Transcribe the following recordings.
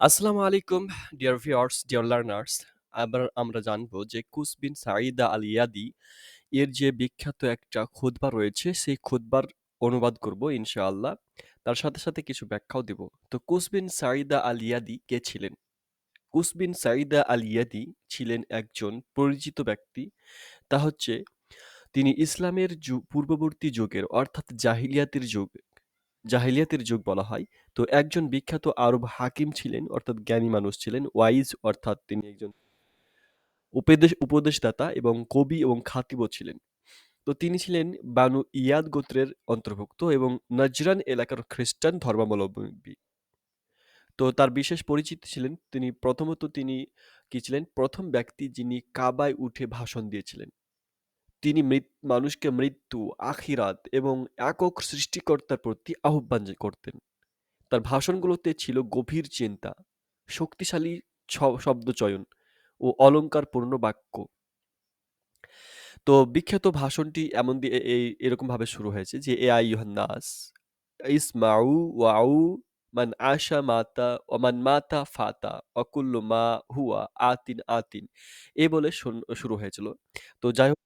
আসসালামু আলাইকুম dear viewers, dear learners. আবার আমরা জানব যে কুস বিন সাঈদা আল ইয়াদি এর যে বিখ্যাত একটা খুতবা রয়েছে সেই খুতবার অনুবাদ করব ইনশাআল্লাহ। তার সাথে, সাথে কিছু ব্যাখ্যাও দিব। তো কুস বিন সাঈদা আল ইয়াদি কে ছিলেন? কুস বিন সাঈদা আল ইয়াদি ছিলেন একজন পরিচিত ব্যক্তি। তা হচ্ছে তিনি ইসলামের পূর্ববর্তী যুগের অর্থাৎ জাহিলিয়াতের যুগ জাহিলিয়াতের যুগ বলা হয়। তো একজন বিখ্যাত আরব হাকিম ছিলেন, অর্থাৎ জ্ঞানী মানুষ ছিলেন। ওয়াইজ অর্থাৎ তিনি একজন উপদেশ, উপদেশদাতা এবং কবি এবং খাতিবও ছিলেন। তো তিনি ছিলেন বানু ইয়াদ গোত্রের অন্তর্ভুক্ত এবং নজরান এলাকার খ্রিস্টান ধর্মাবলম্বী। তো তার বিশেষ পরিচিতি ছিলেন, তিনি প্রথমত তিনি কি ছিলেন প্রথম ব্যক্তি যিনি কাবায় উঠে ভাষণ দিয়েছিলেন। তিনি মৃত মানুষকে মৃত্যু, আখিরাত এবং একক সৃষ্টিকর্তার প্রতি আহ্বান করতেন। তার ভাষণগুলোতে ছিল গভীর চিন্তা, শক্তিশালী ছ শব্দচয়ন ও অলংকারপূর্ণ বাক্য। তো বিখ্যাত ভাষণটি এমন দিয়ে এই এরকমভাবে শুরু হয়েছে যে, "এ আইয়ুহান নাস, ইসমাউ ওয়াউ মান আশা মাতা ওয়া মান মাতা ফাতা ওয়া কুল্লু মা হুয়া আতিন আতিন" এ বলে শুরু হয়েছিল। তো যাই হোক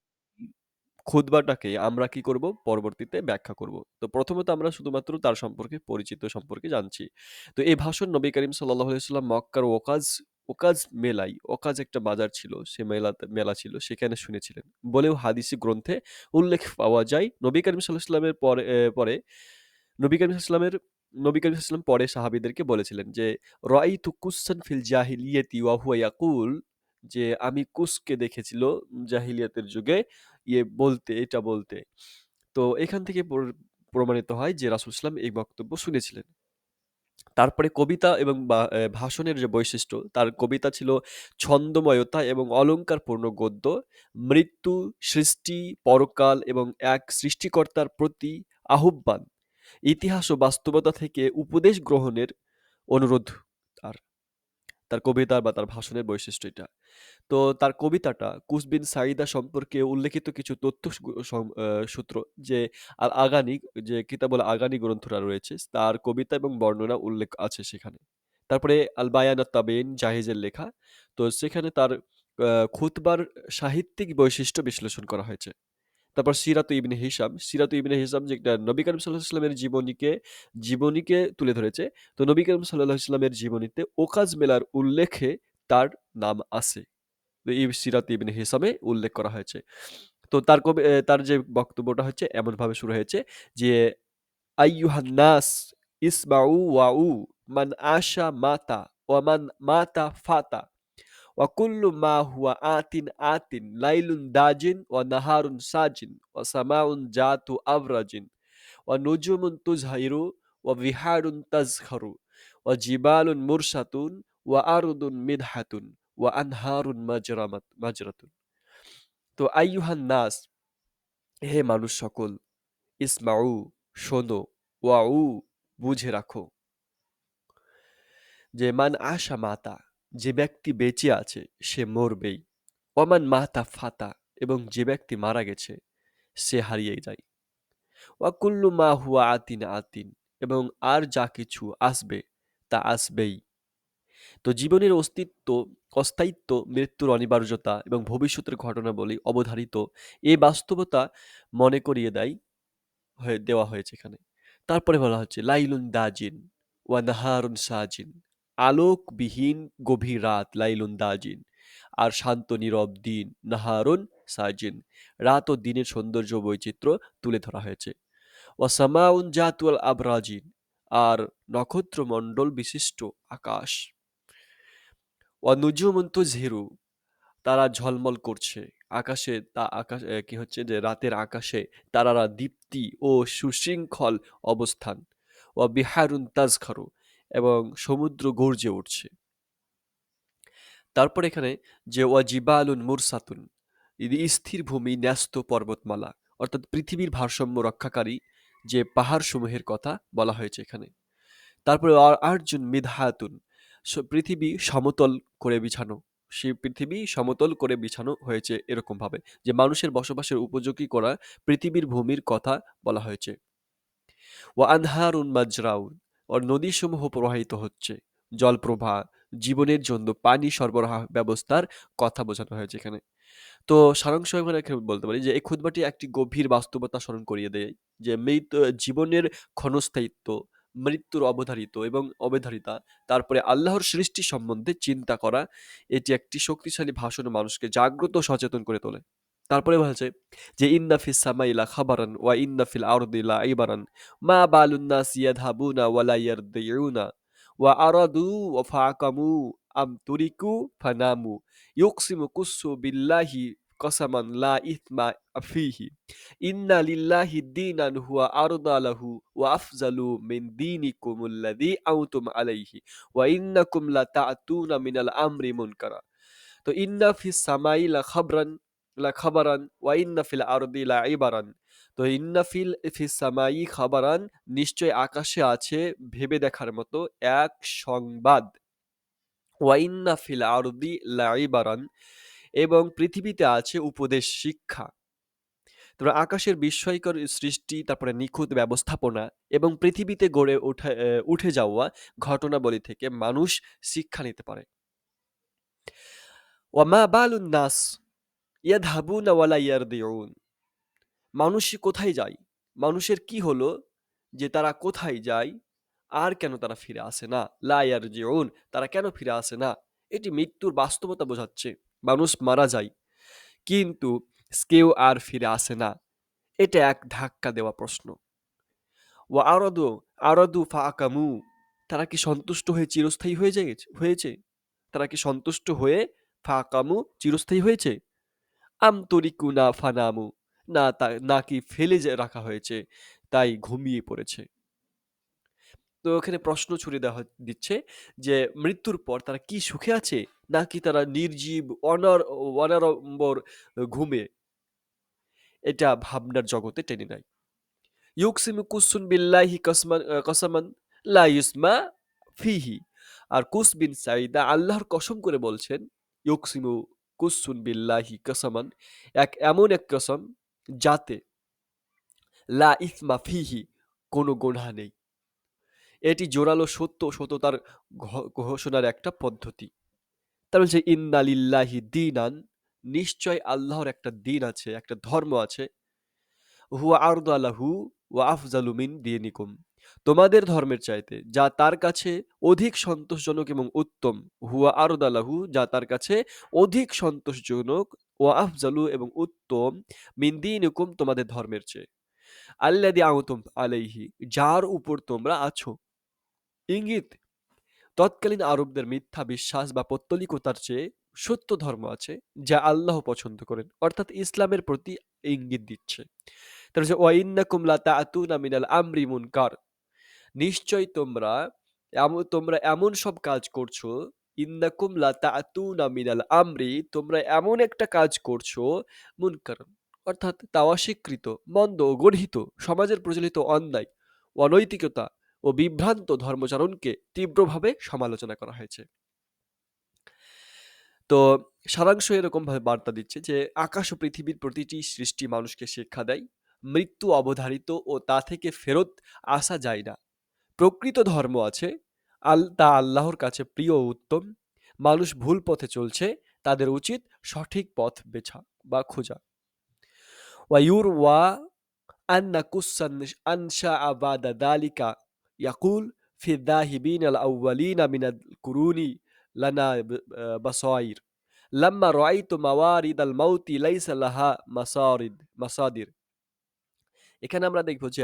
খুতবাটাকে আমরা কি করব? পরবর্তীতে ব্যাখ্যা করব। তো প্রথমত আমরা শুধুমাত্র তার সম্পর্কে পরিচিত সম্পর্কে জানছি। তো এই ভাষণ নবী করিম সাল্লাল্লাহু আলাইহি ওয়াসাল্লাম মক্কার ওকাজ ওকাজ মেলাই ওকাজ একটা বাজার ছিল, সে মেলাতে মেলা ছিল, সেখানে শুনেছিলেন। বলেও হাদিসি গ্রন্থে উল্লেখ পাওয়া যায়। নবী করিম সাল্লাল্লাহু আলাইহি ওয়াসাল্লামের পরে পরে নবী করিম ওয়াসাল্লামের নবী করিম ওয়াসাল্লাম পরে সাহাবীদেরকে বলেছিলেন যে, "রাআইতু কুসান ফিল জাহিলিয়াতি ওয়া হুয়া ইয়াকুল" যে আমি কুসকে দেখেছিল জাহিলিয়াতের যুগে ইয়ে বলতে, এটা বলতে। তো এখান থেকে প্র প্রমাণিত হয় যে রাসূল ওয়াসাল্লাম এই বক্তব্য শুনেছিলেন। তারপরে কবিতা এবং ভাষণের যে বৈশিষ্ট্য, তার কবিতা ছিল ছন্দময়তা এবং অলংকারপূর্ণ গদ্য, মৃত্যু, সৃষ্টি, পরকাল এবং এক সৃষ্টিকর্তার প্রতি আহ্বান, ইতিহাস ও বাস্তবতা থেকে উপদেশ গ্রহণের অনুরোধ তার। তার কবিতা বা তার ভাষণের বৈশিষ্ট্য এটা। তো তার কবিতাটা কুস বিন সাঈদা সম্পর্কে উল্লেখিত কিছু তথ্য সূত্র যে আল আগানি যে কিতাবুল আগানি গ্রন্থটা রয়েছে, তার কবিতা এবং বর্ণনা উল্লেখ আছে সেখানে। তারপরে আল বায়ান আত তাবিন জাহিজের লেখা। তো সেখানে তার খুতবার সাহিত্যিক বৈশিষ্ট্য বিশ্লেষণ করা হয়েছে। তারপর সিরাত ইবনে হিশাম, সিরাত ইবনে হিশাম যেটা নবী করিম সাল্লাল্লাহু আলাইহি ওয়াসাল্লামের জীবনীকে জীবনীকে তুলে ধরেছে। তো নবী করিম সাল্লাল্লাহু আলাইহি ওয়াসাল্লামের জীবনীতে ওকাজ মেলার উল্লেখে তার নাম আছে। সিরাত ইবনে হিশামে উল্লেখ করা হয়েছে। তো তার কবি তার যে বক্তব্যটা হচ্ছে এমনভাবে শুরু হয়েছে যে, "আইয়ুহান নাস ইসমাউ ওয়াউ মান আশা মাতা ওয়া মান মাতা ফাতা ওয়া মা হুয়া আতিন আতিন লাইলুন দাজিন ওয়া নাহারুন সাজিন ওয়া সামাউন জাতু আবরাজিন ওয়া নুজুমুন তুজহিরু ওয়া বিহারুন তাজখারু ওয়া জিবালুন মুরসাতুন ওয়া আরদুন মিদহাতুন ওয়া আনহারুন মাজরামাত মাজরাতুন" তো আইয়ুহান নাস হে মানুষ সকল, ইসমাউ শোনো, ওয়াউ বুঝে রাখো। যে মান আশা মাতা যে ব্যক্তি বেঁচে আছে সে মরবেই। ওয়ামান মাতা ফাতা এবং যে ব্যক্তি মারা গেছে সে হারিয়ে যায়। ওয়া কুল্লু মা হুয়া আতিন আতিন এবং আর যা কিছু আসবে তা আসবেই। তো জীবনের অস্তিত্ব অস্থায়িত্ব, মৃত্যুর অনিবার্যতা এবং ভবিষ্যতের ঘটনাবলী অবধারিত এ বাস্তবতা মনে করিয়ে দেয় হয়ে দেওয়া হয়েছে এখানে। তারপরে বলা হচ্ছে লাইলুন দাজিন ওয়া নাহারুন সাজিন আলোকবিহীন গভীর রাত, লাইলুন দাজিন আর শান্ত নীরব দিন, নাহারুন সাজিন রাত ও দিনের সৌন্দর্য বৈচিত্র্য তুলে ধরা হয়েছে। ওয়া সামাউন জাতুল আবরাজিন আর নক্ষত্রমণ্ডল বিশিষ্ট আকাশ। ওয়া নুজুমুন তুজহিরু তারা ঝলমল করছে। আকাশে তা আকাশ কি হচ্ছে যে রাতের আকাশে তারারা দীপ্তি ও সুশৃঙ্খল অবস্থান। ও বিহারুন তাজখারু এবং সমুদ্র গর্জে উঠছে। তারপর এখানে যে ওয়া জিবালুন মুরসাতুন স্থির ভূমি ন্যস্ত পর্বতমালা, অর্থাৎ পৃথিবীর ভারসাম্য রক্ষাকারী যে পাহাড়সমূহের কথা বলা হয়েছে এখানে। তারপরে আর আরজুন মিদহাতুন, স পৃথিবী সমতল করে বিছানো। সেই পৃথিবী সমতল করে বিছানো হয়েছে এরকমভাবে, যে মানুষের বসবাসের উপযোগী করা পৃথিবীর ভূমির কথা বলা হয়েছে। ওয়া আনহারুন মাজরাউন আর নদীসমূহ প্রবাহিত হচ্ছে। জলপ্রবাহ, জীবনের জন্য পানি সরবরাহ ব্যবস্থার কথা বোঝানো হয়েছে এখানে। তো সারাংশ এখানে বলতে পারি যে এই খুতবাটি একটি গভীর বাস্তবতা স্মরণ করিয়ে দেয় যে মৃত জীবনের ক্ষণস্থায়িত্ব, মৃত্যুর অবধারিত এবং অবধারিতা, তারপরে আল্লাহর সৃষ্টি সম্বন্ধে চিন্তা করা, এটি একটি শক্তিশালী ভাষণ মানুষকে জাগ্রত সচেতন করে তোলে। তারপরে বলছে যে, ইন্না ফিস সামাই লাখাবারান ওয়া ইন্না ফিল আরদি লাইবারান মা বালুন নাস ইয়াদহাবুনা ওয়া লা ইয়ারদিউনা ওয়া আরাদু ওয়া ফাকামু আম তুরিকু ফানামু ইউকসিমু কুসু বিল্লাহি কসামান লা ইথমা ফিহি ইন্না লিল্লাহি দীনান হুয়া আরদা লাহু ওয়া আফজালু মিন দীনিকুমুল্লাযী আউতুম আলাইহি ওয়া ইন্নাকুম লা তা'তুনা মিনাল আমরি মুনকারা। তো, ইন্না ফিস সামাই লা খাবরান লা খাবারান ওয়া ইন্না আরদি লা তো ইন্না ফিল ফিস সামাই খাবারান নিশ্চয় আকাশে আছে ভেবে দেখার মতো এক সংবাদ। ওয়া ইন্না আরদি লা ইবারান এবং পৃথিবীতে আছে উপদেশ শিক্ষা। তোমরা আকাশের বিস্ময়কর সৃষ্টি, তারপরে নিখুঁত ব্যবস্থাপনা এবং পৃথিবীতে গড়ে ওঠা উঠে যাওয়া ঘটনাবলী থেকে মানুষ শিক্ষা নিতে পারে। ওয়ামা বালুন নাস ইয়াদহাবুনা ওয়ালা ইয়ারদিউন। মানুষ কোথায় যায়? মানুষের কি হলো? যে তারা কোথায় যায়? আর কেন তারা ফিরে আসে না? লা ইয়ারজিউন, তারা কেন ফিরে আসে না? এটি মৃত্যুর বাস্তবতা বোঝাচ্ছে। মানুষ মারা যায়, কিন্তু কেউ আর ফিরে আসে না। এটা এক ধাক্কা দেওয়া প্রশ্ন। ও আরদু আরদু ফাকামু তারা কি সন্তুষ্ট হয়ে চিরস্থায়ী হয়ে যায়, হয়েছে? তারা কি সন্তুষ্ট হয়ে ফাকামু চিরস্থায়ী হয়েছে? আম তরিকু না ফানামু। না তা নাকি ফেলে যে রাখা হয়েছে, তাই ঘুমিয়ে পড়েছে। তো এখানে প্রশ্ন ছুড়ে দেওয়া দিচ্ছে যে মৃত্যুর পর তারা কি সুখে আছে, নাকি তারা নির্জীব, অনার অনারম্বর ঘুমে? এটা ভাবনার জগতে টেনে নেয়। ইউকসিমু কুসুন বিল্লাহি কসমান, কসামান লা ইউসমা ফিহি। আর কুস বিন সাইদা আল্লাহর কসম করে বলছেন, ইউকসিমু কুসুন বিল্লাহি কসামান, এক এমন এক কসম যাতে লা ইসমা ফিহি কোনো গোনা নেই। এটি জোরালো সত্য সততার ঘোষণার একটা পদ্ধতি। তার বলছে ইন্না লিল্লাহি দিনান, নিশ্চয় আল্লাহর একটা দিন আছে, একটা ধর্ম আছে। হুয়া আরদু আল্লাহু ওয়া আফজালুমিন দিয়ে দিনিকুম। তোমাদের ধর্মের চাইতে, যা তার কাছে অধিক সন্তোষজনক এবং উত্তম, হুয়া আরদ আল্লাহু যা তার কাছে অধিক সন্তোষজনক, ও আফজালু এবং উত্তম, মিন দিনিকুম, তোমাদের ধর্মের চেয়ে। আল্লাদি আউতুম আলাইহি, যার উপর তোমরা আছো। ইঙ্গিত, তৎকালীন আরবদের মিথ্যা বিশ্বাস বা পত্তলিকতার চেয়ে সত্য ধর্ম আছে, যা আল্লাহ পছন্দ করেন, অর্থাৎ ইসলামের প্রতি ইঙ্গিত দিচ্ছে। তার হচ্ছে ওয়াইন্নাকুম লা তাআতুনা মিনাল আমরি মুনকার। নিশ্চয় তোমরা এমন তোমরা এমন সব কাজ করছ, ইন্নাকুম লা তাআতুনা মিনাল আমরি, তোমরা এমন একটা কাজ করছ, মুনকার, অর্থাৎ তা অস্বীকৃত মন্দ গর্হিত, সমাজের প্রচলিত অন্যায়, অনৈতিকতা ও বিভ্রান্ত ধর্মচারণকে তীব্রভাবে সমালোচনা করা হয়েছে। তো সারাংশ এরকম ভাবে বার্তা দিচ্ছে যে, আকাশ ও পৃথিবীর প্রতিটি সৃষ্টি মানুষকে শিক্ষা দেয়, মৃত্যু অবধারিত ও তা থেকে ফেরত আসা যায় না। প্রকৃত ধর্ম আছে, আল, তা আল্লাহর কাছে প্রিয় উত্তম। মানুষ ভুল পথে চলছে, তাদের উচিত সঠিক পথ বেছা বা খোঁজা। ওয়ায়ুর ওয়া আন্না কুসান আনসা আবাদা দালিকা ইয়াকুল ফিদাহিবিন আল আউ্বালিন আমিনাদ কুরুনি লানা বাসাইর লাম্মা রয়াইতু মাওয়ারিদ আল মাউতি লাইসা লাহা মাসারিদ, মাসাদির। এখানে আমরা দেখব যে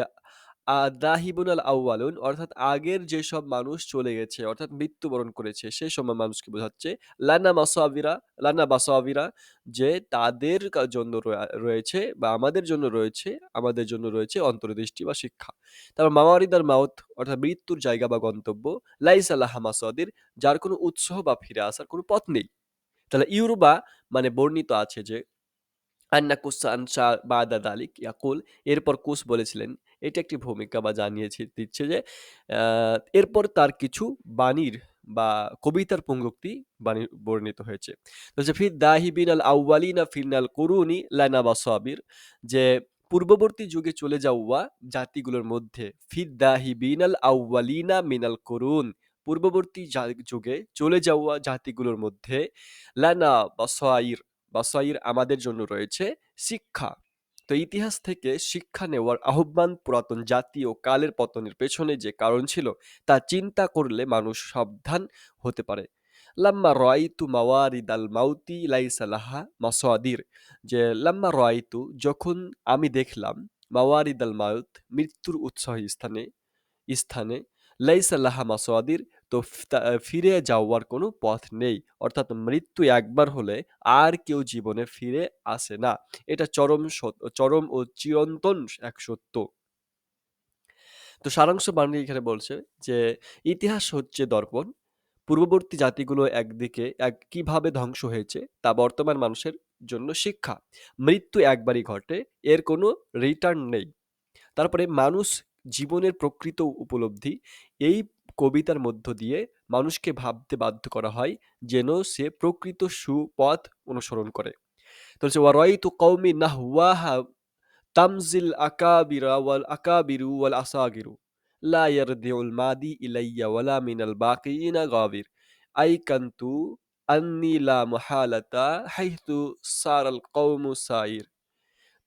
আদাহিবুন আল আউয়ালুন, অর্থাৎ আগের যেসব মানুষ চলে গেছে, অর্থাৎ মৃত্যুবরণ করেছে সেই সময় মানুষকে বোঝাচ্ছে, লানা মাসাবিরা, লানা বাসাবিরা, যে তাদের জন্য রয়ে- রয়েছে বা আমাদের জন্য রয়েছে, আমাদের জন্য রয়েছে অন্তর্দৃষ্টি বা শিক্ষা। তারপর মাওয়ারিদার মাউত, অর্থাৎ মৃত্যুর জায়গা বা গন্তব্য, লাইস আল্লাহ মাসাদির, যার কোনো উৎসাহ বা ফিরে আসার কোনো পথ নেই। তাহলে ইউরুবা মানে বর্ণিত আছে যে, আন্না কুসা আনসা বাদা দালিক ইয়াকুল, এরপর কুস বলেছিলেন এটা একটি ভূমিকা বা জানিয়েছে, দিচ্ছে যে এরপর তার কিছু বাণীর বা কবিতার পঙ্গুক্তি বর্ণিত হয়েছে। তো যে ফির দাহিবিন আল আউ্বালিনা ফিনাল কুরুনি লানা বা সাবির যে, পূর্ববর্তী যুগে চলে যাওয়া জাতিগুলোর মধ্যে ফির দাহিবিন আল আউ্বালিনা মিনাল করুন পূর্ববর্তী যুগে চলে যাওয়া জাতিগুলোর মধ্যে লানা বাসাইর বাসাইর আমাদের জন্য রয়েছে শিক্ষা। তো ইতিহাস থেকে শিক্ষা নেওয়ার আহ্বান পুরাতন জাতি ও কালের পতনের পেছনে যে কারণ ছিল, তা চিন্তা করলে মানুষ সাবধান হতে পারে। লাম্মা রাইতু মাওয়ারিদ আল মাউতি লাইসা লাহা মাসাদির, যে লাম্মা রাইতু যখন আমি দেখলাম মাওয়ারিদ মাউত মৃত্যুর উৎসাহী স্থানে স্থানে লাইসা লাহা মাসাদির তো ফিরে যাওয়ার কোনো পথ নেই। অর্থাৎ মৃত্যু একবার হলে আর কেউ জীবনে ফিরে আসে না। এটা চরম চরম ও চিরন্তন এক সত্য। তো সারাংশ বানিয়ে এখানে বলছে যে, ইতিহাস হচ্ছে দর্পণ। পূর্ববর্তী জাতিগুলো একদিকে, এক, কীভাবে ধ্বংস হয়েছে তা বর্তমান মানুষের জন্য শিক্ষা। মৃত্যু একবারই ঘটে, এর কোনো রিটার্ন নেই। তারপরে মানুষ জীবনের প্রকৃত উপলব্ধি, এই কবিতার মধ্য দিয়ে মানুষকে ভাবতে বাধ্য করা হয় যেন সে প্রকৃত সুপথ অনুসরণ করে। তো হচ্ছে কওমি নাহওয়াহা তামজিল আকাবিরা ওয়াল আকাবিরু ওয়াল আসাগিরু। লা ইয়ারদিউল মাদি ইলাইয়া ওয়ালা মিনাল বাকিনা গাবির। আইকান্তু আন্নি লা মুহালাতা হাইতু সারাল কওমু সাইর।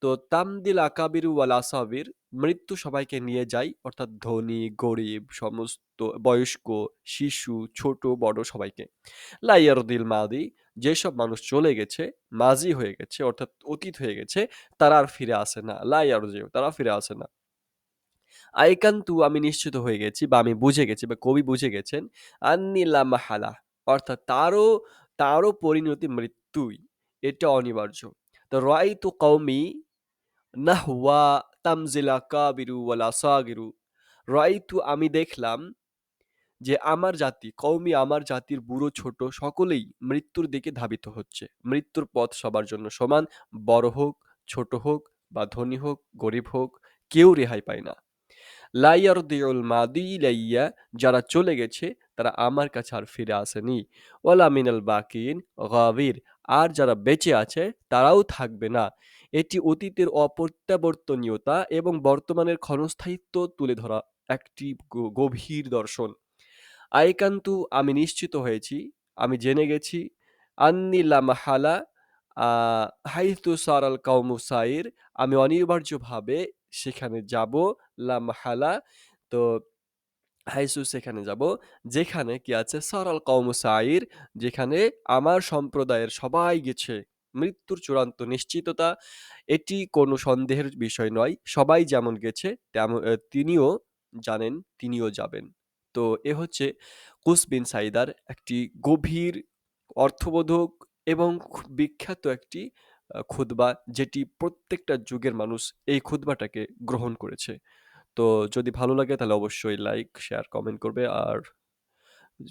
তো তামদিল আকাবির ওয়াল আসাবির মৃত্যু সবাইকে নিয়ে যায় অর্থাৎ ধনী, গরিব, সমস্ত বয়স্ক, শিশু, ছোট, বড় সবাইকে। লাইয়ারদিল মাদি, যেসব মানুষ চলে গেছে, মাজি হয়ে গেছে, অর্থাৎ অতীত হয়ে গেছে, তারা আর ফিরে আসে না। লাইয়ারজিও তারা ফিরে আসে না। আইকান্তু, আমি নিশ্চিত হয়ে গেছি বা আমি বুঝে গেছি বা কবি বুঝে গেছেন আন্নিলা মাহালা, অর্থাৎ তারও তারও পরিণতি মৃত্যুই। এটা অনিবার্য। তো রাই তো কৌমি নাহওয়া তামজিলা কাবিরু ওয়ালা সাগিরু। রাইতু আমি দেখলাম যে আমার জাতি, কওমি আমার জাতির বুড়ো ছোট সকলেই মৃত্যুর দিকে ধাবিত হচ্ছে। মৃত্যুর পথ সবার জন্য সমান, বড় হোক, ছোট হোক বা ধনী হোক, গরিব হোক, কেউ রেহাই পায় না। লাইয়ারদিউল মাদি ইলাইয়া, যারা চলে গেছে, তারা আমার কাছে আর ফিরে আসেনি। ওলা মিনাল বাকিন, গাবির, আর যারা বেঁচে আছে, তারাও থাকবে না। এটি অতীতের অপ্রত্যাবর্তনীয়তা এবং বর্তমানের ক্ষণস্থায়িত্ব তুলে ধরা একটি গভীর দর্শন। আইকান্তু, আমি নিশ্চিত হয়েছি, আমি জেনে গেছি, আন্নি লা মাহালা হাইতু সারাল কাউমু সাইর, আমি অনিবার্যভাবে সেখানে যাব, লা মাহালা। তো হাইসু সেখানে যাব, যেখানে কি আছে, সারাল কওমু সাইর যেখানে আমার সম্প্রদায়ের সবাই গেছে। মৃত্যুর চূড়ান্ত নিশ্চিততা, এটি কোনো সন্দেহের বিষয় নয়। সবাই যেমন গেছে, তেমন তিনিও জানেন, তিনিও যাবেন। তো এ হচ্ছে কুস বিন সাইদার একটি গভীর অর্থবোধক এবং বিখ্যাত একটি খুতবা যেটি প্রত্যেকটা যুগের মানুষ এই খুতবাটাকে গ্রহণ করেছে। তো যদি ভালো লাগে তাহলে অবশ্যই লাইক শেয়ার কমেন্ট করবে। আর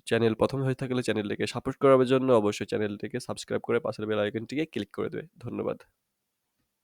চ্যানেল প্রথম হয়ে থাকলে চ্যানেলটিকে সাপোর্ট করার জন্য অবশ্যই চ্যানেলটিকে সাবস্ক্রাইব করে পাশের বেল আইকনটিকে ক্লিক করে দেবে। ধন্যবাদ।